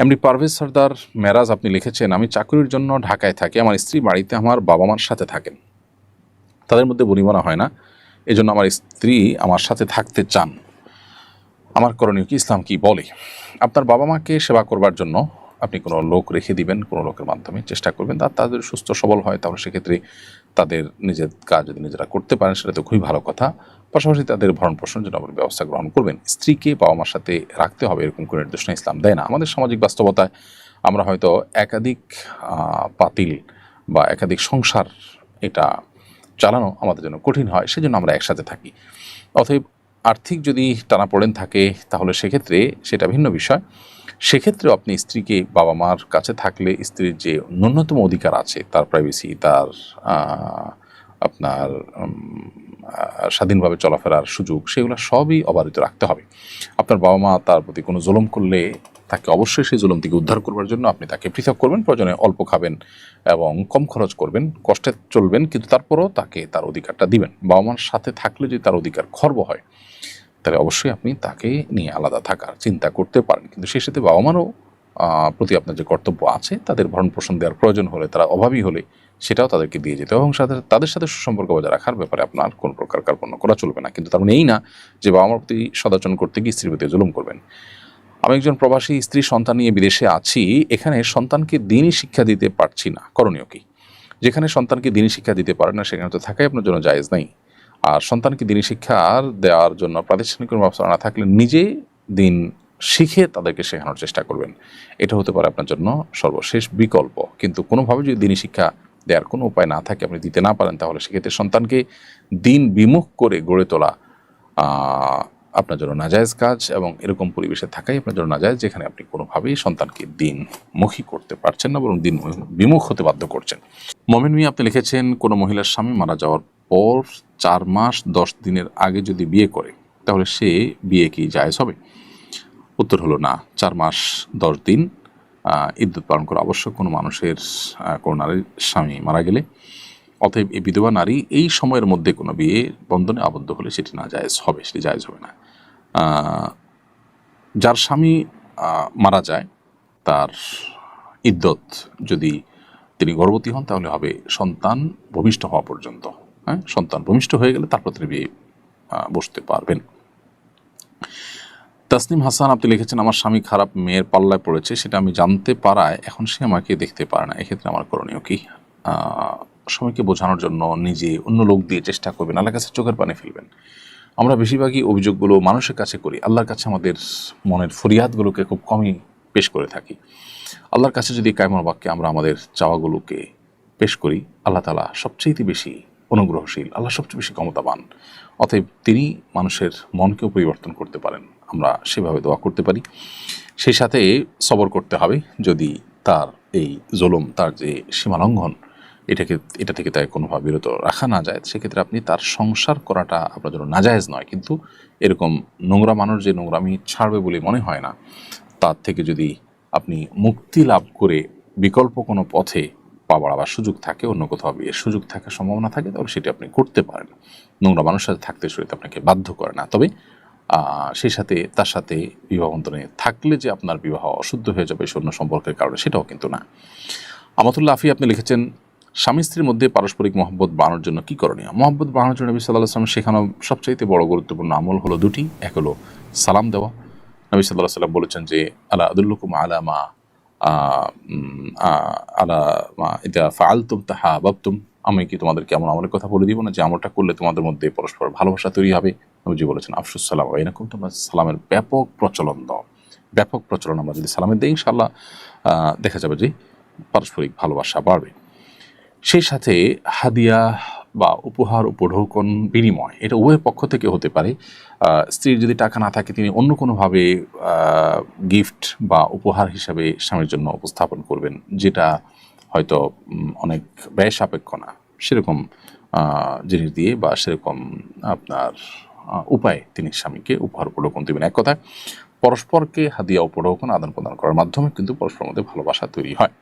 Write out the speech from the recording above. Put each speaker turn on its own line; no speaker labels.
MD Parvez সর্দার মেরাজ আপনি লিখেছেন, আমি চাকরির জন্য ঢাকায় থাকি, আমার স্ত্রী বাড়িতে আমার বাবা মার সাথে থাকেন। তাদের মধ্যে বনিবনা হয় না, এজন্য আমার স্ত্রী আমার সাথে থাকতে চান। আমার করণীয় কি? ইসলাম কি? বলে। আপনার বাবা মাকে সেবা করবার জন্য আপনি কোনো লোক রেখে দিবেন, কোনো লোকের মাধ্যমে চেষ্টা করবেন। আর তাদের সুস্থ সবল হয়, তাহলে সেক্ষেত্রে তাদের নিজের কাজ যদি নিজেরা করতে পারেন, সেটা তো খুবই ভালো কথা। পাশাপাশি তাদের ভরণ পোষণের জন্য আপনি ব্যবস্থা গ্রহণ করবেন। স্ত্রীকে বাবা মার সাথে রাখতে হবে, এরকম কোনো নির্দেশনা ইসলাম দেয় না। আমাদের সামাজিক বাস্তবতায় আমরা হয়তো একাধিক পাতিল বা একাধিক সংসার এটা চালানো আমাদের জন্য কঠিন হয়, সেজন্য আমরা একসাথে থাকি। অতএব আর্থিক যদি টানাপোড়েন থাকে, তাহলে সেক্ষেত্রে সেটা ভিন্ন বিষয়। সেক্ষেত্রেও আপনি স্ত্রীকে বাবা মার কাছে থাকলে স্ত্রীর যে ন্যূনতম অধিকার আছে, তার প্রাইভেসি তার আপনার স্বাধীনভাবে চলাফেরার সুযোগ, সেগুলো সবই অবারিত রাখতে হবে। আপনার বাবা মা তার প্রতি কোনো জুলুম করলে তাকে অবশ্যই সেই জুলুম থেকে উদ্ধার করবার জন্য আপনি তাকে পৃথক করবেন, প্রয়োজনে অল্প খাবেন এবং কম খরচ করবেন, কষ্টে চলবেন, কিন্তু তারপরও তাকে তার অধিকারটা দিবেন। বাবা মার সাথে থাকলে যদি তার অধিকার খর্ব হয় তাহলে অবশ্যই আপনি তাকে নিয়ে আলাদা থাকার চিন্তা করতে পারেন। কিন্তু সেই সাথে বাবা মারও প্রতি আপনার যে কর্তব্য আছে, তাদের ভরণ পোষণ দেওয়ার প্রয়োজন হলে, তারা অভাবী হলে সেটাও তাদেরকে দিয়ে যেতে এবং তাদের সাথে সুসম্পর্ক বজায় রাখার ব্যাপারে আপনার কোনো প্রকার কার্পণ্য করা চলবে না। কিন্তু তার মানে এই না যে বাবা মার প্রতি সদাচরণ করতে গিয়ে স্ত্রীর প্রতি জুলুম করবেন। আমি একজন প্রবাসী স্ত্রী, সন্তান নিয়ে বিদেশে আছি, এখানে সন্তানকে দিনই শিক্ষা দিতে পারছি না। করণীয় কি? যেখানে সন্তানকে দিনই শিক্ষা দিতে পারে না, সেখানে তো থাকাই আপনার জন্য জায়েজ নেই। আর সন্তানকে দিনই শিক্ষা আর দেওয়ার জন্য প্রাতিষ্ঠানিক কোনো ব্যবস্থা না থাকলে নিজে দিন শিখে তাদেরকে শেখানোর চেষ্টা করবেন। এটা হতে পারে আপনার জন্য সর্বশেষ বিকল্প। কিন্তু কোনোভাবে যদি দিনই শিক্ষা দেওয়ার কোনো উপায় না থাকে, আপনি দিতে না পারেন, তাহলে সেক্ষেত্রে সন্তানকে দিন বিমুখ করে গড়ে তোলা আপনার জন্য নাজায়েজ কাজ এবং এরকম পরিবেশে থাকাই আপনার জন্য নাজায়েজ, যেখানে আপনি কোনোভাবেই সন্তানকে দিনমুখী করতে পারছেন না, বরং দিন বিমুখ হতে বাধ্য করছেন। মমিন মিয়া, আপনি লিখেছেন, কোনো মহিলার স্বামী মারা যাওয়ার পর চার মাস, দশ দিনের আগে যদি বিয়ে করে, তাহলে সে বিয়ে কি জায়েজ হবে? উত্তর হলো না। চার মাস, দশ দিন ইদ্যুৎ পালন করা আবশ্যক। কোনো মানুষের কোনো নারীর স্বামী মারা গেলে, অতএব এই বিধবা নারী এই সময়ের মধ্যে কোনো বিয়ে বন্ধনে আবদ্ধ হলে সেটি না জায়েজ হবে, সেটি জায়েজ হবে না। যার স্বামী মারা যায়, তার ইদ্যত যদি তিনি গর্ভবতী হন, তাহলে হবে সন্তান ভূমিষ্ঠ হওয়া পর্যন্ত। হ্যাঁ সন্তান ভূমিষ্ঠ হয়ে গেলে তারপর তিনি বিয়ে বসতে পারবেন। তাসনিম হাসান আপনি লিখেছেন আমার স্বামী খারাপ মেয়ের পাল্লায় পড়েছে সেটা আমি জানতে পারায় এখন সে আমাকে দেখতে পারে না। এক্ষেত্রে আমার করণীয় কি? আহ, স্বামীকে বোঝানোর জন্য নিজে অন্য লোক দিয়ে চেষ্টা করবেন আল্লাহর কাছে চোখের পানি ফেলবেন। আমরা বেশিরভাগই অভিযোগগুলো মানুষের কাছে করি আল্লাহর কাছে আমাদের মনের ফরিয়াদগুলোকে খুব কমই পেশ করে থাকি। আল্লাহর কাছে যদি কায়মর বাক্যে আমরা আমাদের চাওয়াগুলোকে পেশ করি আল্লাহ তালা সবচেয়ে বেশি অনুগ্রহশীল, আল্লাহ সবচেয়ে বেশি ক্ষমতাবান। অতএব তিনি মানুষের মনকেও পরিবর্তন করতে পারেন। আমরা সেভাবে দোয়া করতে পারি। সেই সাথে সবর করতে হবে যদি তার এই জুলুম, তার যে সীমালঙ্ঘন, এটাকে, এটা থেকে তাই কোনোভাবে বিরত রাখা না যায়, সেক্ষেত্রে আপনি তার সংসার করাটা আপনার জন্য নাজায়েজ নয়। কিন্তু এরকম নোংরা মানুষ যে নোংরামি ছাড়বে বলে মনে হয় না, তার থেকে যদি আপনি মুক্তি লাভ করে বিকল্প কোনো পথে পা বাড়াবার সুযোগ থাকে, অন্য কোথাও বিয়ের সুযোগ থাকার সম্ভাবনা থাকে, তাহলে সেটি আপনি করতে পারেন। নোংরা মানুষের সাথে থাকতে শরীর আপনাকে বাধ্য করে না। তবে সেই সাথে, তার সাথে বিবাহ বন্ধনে থাকলে যে আপনার বিবাহ অশুদ্ধ হয়ে যাবে সে অন্য সম্পর্কের কারণে, সেটাও কিন্তু না। আমতুল্লাহ আফি, আপনি লিখেছেন, স্বামী স্ত্রীর মধ্যে পারস্পরিক মহব্বত বাড়ানোর জন্য কি করণীয়? মহব্বত বাড়ানোর জন্য নবী সাল্লাহ সাল্লাম শেখানো সবচাইতে বড় গুরুত্বপূর্ণ আমল হলো দুটি। এক হলো সালাম দেওয়া। নবী সাল্লাহ সাল্লাম বলেছেন যে, আলা আদুল্লুকুম আলা মা আলা এটা তাহা বাবতুম আমি কি তোমাদেরকে এমন আমলের কথা বলে দিব না যে আমলটা করলে তোমাদের মধ্যে পরস্পর ভালোবাসা তৈরি হবে? নবীজি বলেছেন, আফসুস সালাম এরকম তোমরা সালামের ব্যাপক প্রচলন দাও। ব্যাপক প্রচলন আমরা যদি সালামের দিই ইনশাল্লাহ দেখা যাবে যে পারস্পরিক ভালোবাসা বাড়বে। সেই সাথে হাদিয়া বা উপহার উপঢৌকন বিনিময়, এটা উভয় পক্ষ থেকে হতে পারে। স্ত্রীর যদি টাকা না থাকে, তিনি অন্য কোনোভাবে গিফট বা উপহার হিসাবে স্বামীর জন্য উপস্থাপন করবেন, যেটা হয়তো অনেক ব্যয় সাপেক্ষ না। সেরকম জিনিস দিয়ে বা সেরকম আপনার উপায়ে তিনি স্বামীকে উপহার উপঢৌকন দেবেন। এক কথায়, পরস্পরকে হাদিয়া উপঢৌকন আদান প্রদান করার মাধ্যমে কিন্তু পরস্পরের মধ্যে ভালোবাসা তৈরি হয়।